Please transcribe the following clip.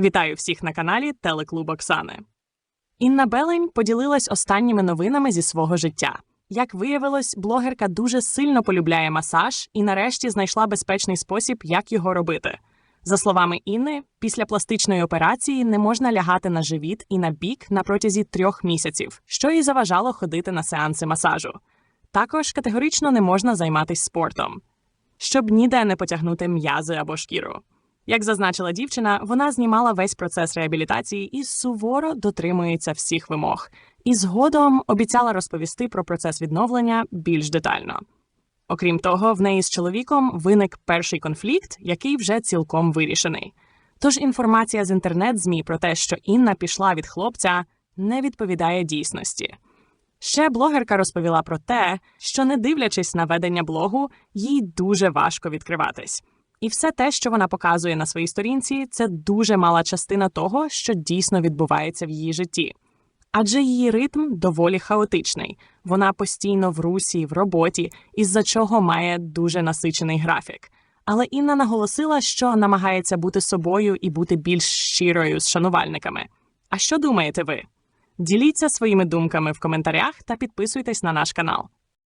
Вітаю всіх на каналі Телеклуб Оксани. Інна Белень поділилась останніми новинами зі свого життя. Як виявилось, блогерка дуже сильно полюбляє масаж і нарешті знайшла безпечний спосіб, як його робити. За словами Інни, після пластичної операції не можна лягати на живіт і на бік на протязі трьох місяців, що їй заважало ходити на сеанси масажу. Також категорично не можна займатися спортом, щоб ніде не потягнути м'язи або шкіру. Як зазначила дівчина, вона знімала весь процес реабілітації і суворо дотримується всіх вимог. І згодом обіцяла розповісти про процес відновлення більш детально. Окрім того, в неї з чоловіком виник перший конфлікт, який вже цілком вирішений. Тож інформація з інтернет-змі про те, що Інна пішла від хлопця, не відповідає дійсності. Ще блогерка розповіла про те, що, не дивлячись на ведення блогу, їй дуже важко відкриватись. І все те, що вона показує на своїй сторінці, це дуже мала частина того, що дійсно відбувається в її житті. Адже її ритм доволі хаотичний. Вона постійно в русі, в роботі, із-за чого має дуже насичений графік. Але Інна наголосила, що намагається бути собою і бути більш щирою з шанувальниками. А що думаєте ви? Діліться своїми думками в коментарях та підписуйтесь на наш канал.